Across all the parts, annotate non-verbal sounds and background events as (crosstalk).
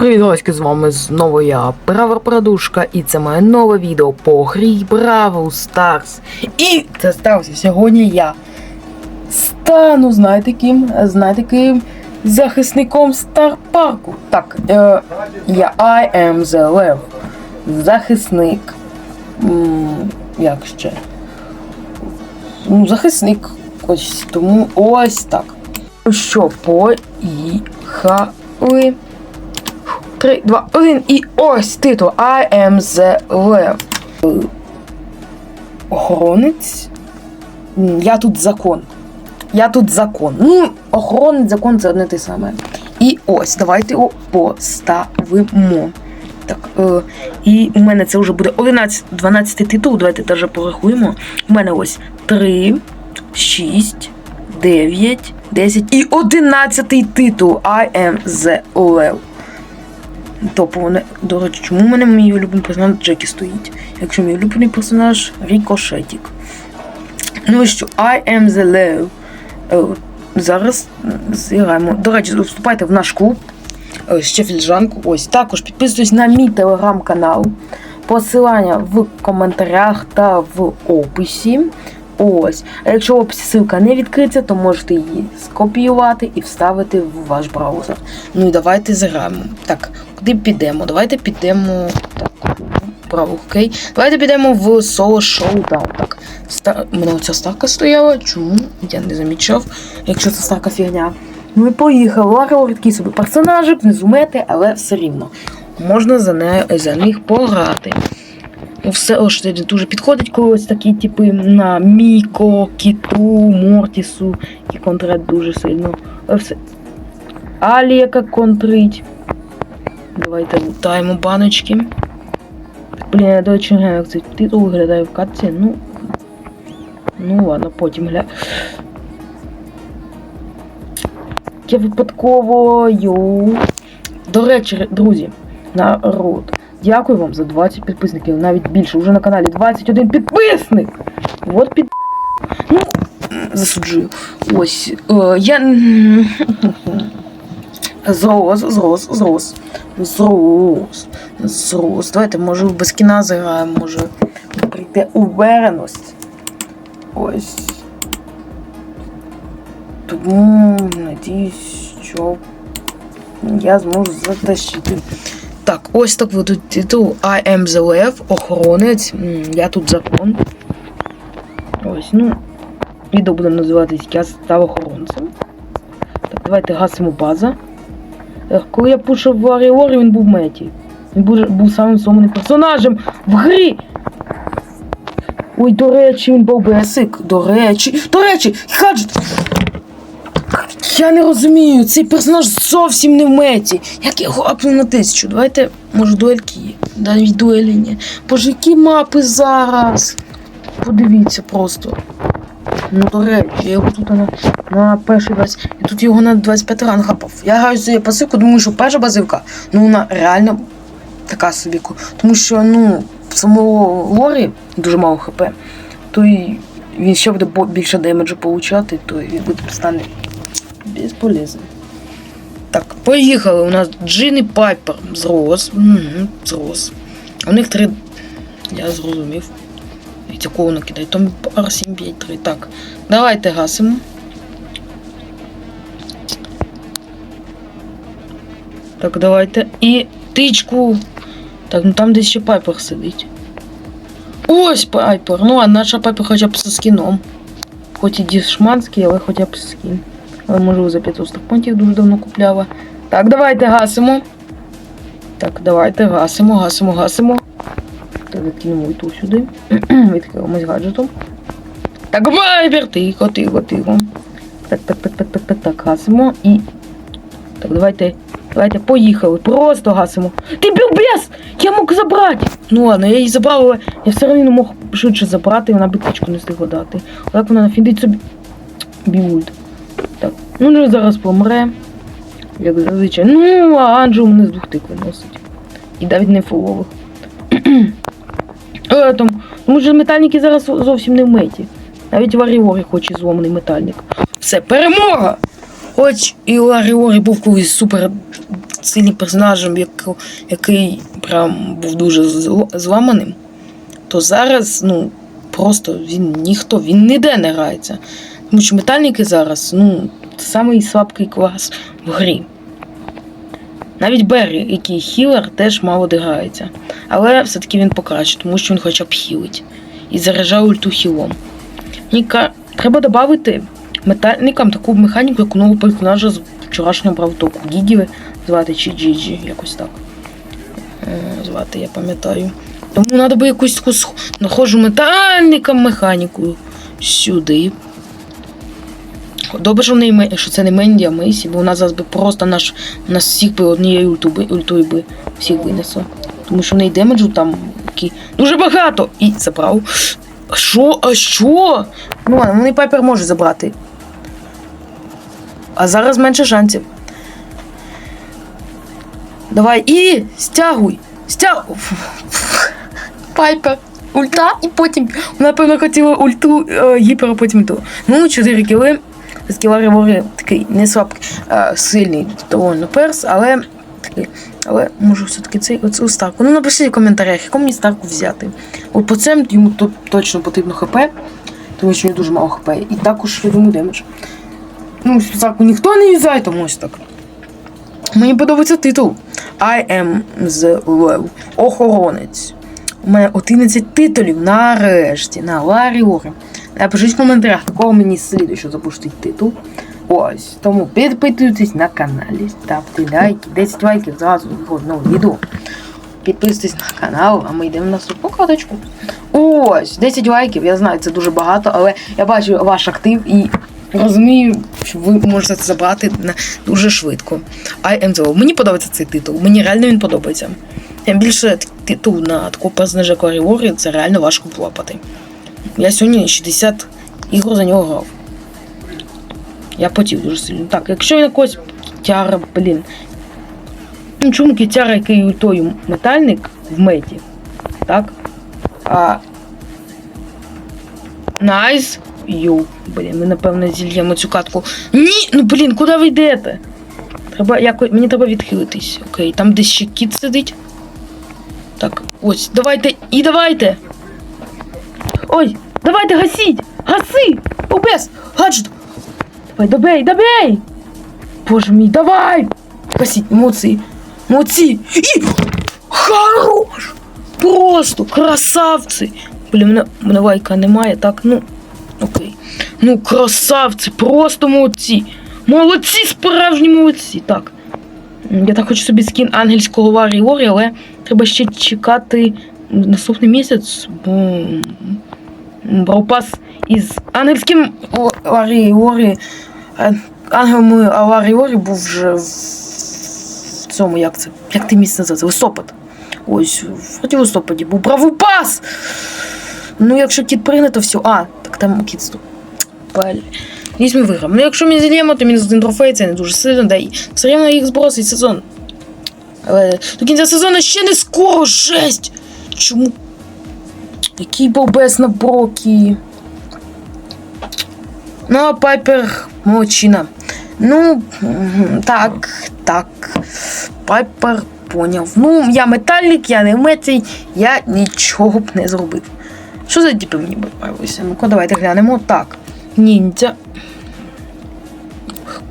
привіт, гостки, з вами знову я, Бравер Продушка, і це моє нове відео по грі Бравл Stars. І це стався сьогодні я стану, знаєте ким? Знаєте ким? Захисником Стар Парку. Так, е, я I am the Lev. Захисник. М, як ще? Ну, захисник. Ось тому ось так. Що, поїхали. 3, 2, 1 і ось титул I am the Lev. Охоронець. Я тут закон. Я тут закон. Ну, охоронець, закон це одне те саме. І ось, давайте його поставимо. Так, е, і у мене це вже буде 11, 12 титул. Давайте теж порахуємо. У мене ось 3, 6, 9, 10 і 11 титул I am the Lev. Тобто, до речі, чому в мене мій улюблений персонаж Джекі стоїть? Якщо мій улюблений персонаж Рікошетік. Ну і що, I am the Lev. Е, Зараз зіграємо. До речі, вступайте в наш клуб. Ще фільжанку. Ось також підписуйтесь на мій телеграм-канал. Посилання в коментарях та в описі. Ось. А якщо в не відкриється, то можете її скопіювати і вставити в ваш браузер. Ну і давайте зіграємо. Так, куди підемо? Давайте підемо. Так, право, окей. Давайте підемо в Solo Showdown. Так. Ста... Мене оця ставка стояла. Чому? Я не замічав, якщо це ставка фігня. Ну і поїхали. Ларело такий собі персонажик, внизу мети, але все рівно. Можна за, не... за них пограти. Все ось це дуже підходить, коли такі типи на Міко, Кіту, Мортісу, які контрять дуже сильно. Е, Все. Алі, яка контрить. Давайте лутаємо баночки. Блін, я до речі, як цей титул виглядає в катці. Ну. Ну ладно, потім гля. Я випадково йоу. До речі, друзі, народ. Дякую вам за 20 підписників, навіть більше. Уже на каналі 21 підписник. От під. Ну, засуджую. Ось. Е, я. Зрос, зрос, зрос. Зрос. Зрос. Давайте, може, без кіна заграємо, може прийде увереність. Ось. Тому надіюсь, що я зможу затащити. Так, ось так ведуть титул I am the Lev, охоронець. Я тут закон. Ось, ну. Відео буде називатись Я став охоронцем. Так, давайте гасимо база. Коли я пушив в Аріорі, він був меті. Він був, був самим сумним персонажем в грі. Ой, до речі, він був бесик. До речі. До речі, хаджет! Я не розумію, цей персонаж зовсім не в меті. Як я його на тисячу? Давайте, може, дуельки є. Навіть дуелі ні. Боже, які мапи зараз. Подивіться просто. Ну, до речі, я його тут на, на перший 20. І тут його на 25 ранг хапав. Я граю з пасивку, думаю, що перша базивка, ну вона реально така собі. Тому що, ну, в самого лорі дуже мало хп, то й він ще буде більше демеджу получати, то він буде стане безполезний. Так, поїхали. У нас Джин і Пайпер зрос. Угу, зрос. У них три. Я зрозумів. Якого накидай. Там R753. Так. Давайте гасимо. Так, давайте. І тичку. Так, ну там десь ще Пайпер сидить. Ось Пайпер. Ну, а наша Пайпер хоча б зі скіном. Хоч і дішманський, але хоча б скін. Але можливо за 500 стакпонтів дуже давно купляла. Так, давайте гасимо. Так, давайте гасимо, гасимо, гасимо. Так, закинемо і ту сюди. (clears throat) Відкриваємось гаджетом. Так, вайбер, тихо, тихо, тихо. Так, так, так, так, так, так, так, гасимо і. Так, давайте. Давайте, поїхали. Просто гасимо. Ти білбес! Я мог забрати! Ну ладно, я її забрав, але я все одно мог швидше забрати, вона би тичку не встигла дати. Як вона нафіндить собі. Бігульт. Ну зараз помре. Як зазвичай. Ну, а Анджел мене з двох тик виносить. І навіть не фулових. (clears throat) Е, тому, що метальники зараз зовсім не в меті. Навіть в Аріорі хоч і зломаний метальник. Все, перемога! Хоч і у Аріорі був колись супер сильним персонажем, яку- який прям був дуже зламаним, то зараз, ну, просто він ніхто, він ніде не грається. Тому що метальники зараз, ну, самий слабкий клас в грі. Навіть Беррі, який хілер, теж мало де грається. Але все-таки він покраще, тому що він хоча б хілить. І заряджає ульту хілом. Мені ка- треба додати метальникам таку механіку, яку нового персонажа з вчорашнього брав току. Гігі звати чи Джіджі, якось так. Е, Звати, я пам'ятаю. Тому треба би якусь таку нахожу метальникам механіку сюди. Добре, що, в неї ме- що це не Менді, а Мейсі, бо у нас зараз би просто наш, нас всіх би однією ультуби, ультою би всіх винесло. Тому що в неї демеджу там які дуже багато. І забрав. А Що? А що? Ну ладно, вони пайпер може забрати. А зараз менше шансів. Давай і стягуй! Стягуй! Пайпер! Ульта і потім. Вона, напевно, хотіла ульту е, гіпер, а потім ту. Ну, 4 кіли. Скілари Вори такий не слабкий, е, сильний довольно перс, але такий. Але можу все-таки цей оцю старку. Ну напишіть в коментарях, яку мені старку взяти. От по цим йому тут точно потрібно хп, тому що він дуже мало хп. І також йому демедж. Ну, старку ніхто не юзає, тому ось так. Мені подобається титул. I am the Lev. Охоронець. У мене 11 титулів нарешті на Ларі Ларіорі. Напишіть в коментарях, такого мені сліду, що запустить титул. Ось. Тому підписуйтесь на каналі, ставте лайки, 10 лайків зразу нове відео. Підписуйтесь на канал, а ми йдемо на наступну каточку. Ось, 10 лайків, я знаю, це дуже багато, але я бачу ваш актив і розумію, що ви можете це забрати дуже швидко. I am the Мені подобається цей титул, мені реально він подобається. Тим більше титул на такого персонажа Warrior, це реально важко полапати. Я сьогодні 60 ігор за нього грав. Я потів дуже сильно. Так, якщо він якось кітяра, блін. Ну чому кітяра, який ультою метальник в меті? Так? А. Найс. Йоу, блін, ми напевно зільємо цю катку. Ні! Ну блін, куди ви йдете? Треба якось. Мені треба відхилитись. Окей, там десь ще кіт сидить. Так, ось, давайте, і давайте. Ой, давайте гасіть! Гаси! Обес! Гаджет! Давай, добей, добей! Боже мій, давай! Спасіть, молодці! Молодці! І... Хорош! Просто красавці! Блін, мене, мене лайка немає, так, ну. Окей. Ну, красавці, просто молодці! Молодці, справжні молодці! Так. Я так хочу собі скін ангельського Варі Лорі, але треба ще чекати наступний місяць, бо м, Браупас із ангельським Ларі Лорі. Ангелом Ларі Лорі був вже в цьому, як це? Як ти місце називається? Листопад. Ось, в листопаді був Бравупас! Ну, якщо кіт пригне, то все. А, так там кіт стоп. Десь ми виграємо. Ну, якщо ми зільємо, то мінус один трофей, це не дуже сильно, да і все рівно їх збросить сезон. Але до кінця сезону ще не скоро, жесть! Чому? Який бобес на брокі. Ну, а Пайпер молодчина. Ну, так, так. Пайпер поняв. Ну, я метальник, я не мецій, я нічого б не зробив. Що за типи мені попалися? Ну-ка, давайте глянемо. Так. Ніндзя.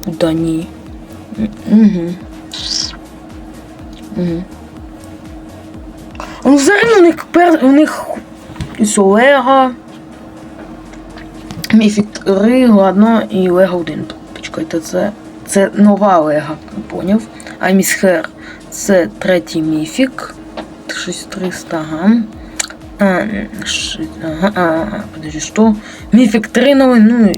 Куда ні? Угу. Угу. Ну, взагалі у них у них із Олега. Міфік 3, ладно, і Лего 1. Почекайте, це. Це нова Лего, поняв. А Місхер це третій міфік. 6300, ага. А, ага, а, подожди, що? Міфік 3 новий, ну.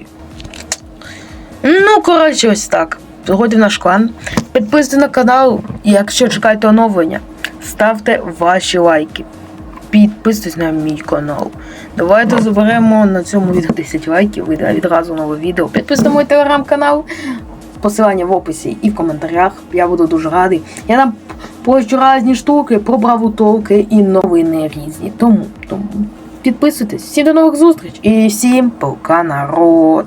Ну, коротше, ось так. Заходьте наш клан. Підписуйтесь на канал, якщо чекаєте оновлення, ставте ваші лайки. Підписуйтесь на мій канал. Давайте заберемо на цьому відео 10 лайків, вийде відразу нове відео. Підписуйтесь на мій телеграм-канал. Посилання в описі і в коментарях. Я буду дуже радий. Я там пощу різні штуки про бравутовки і новини різні. Тому, тому підписуйтесь. Всім до нових зустріч і всім пока народ!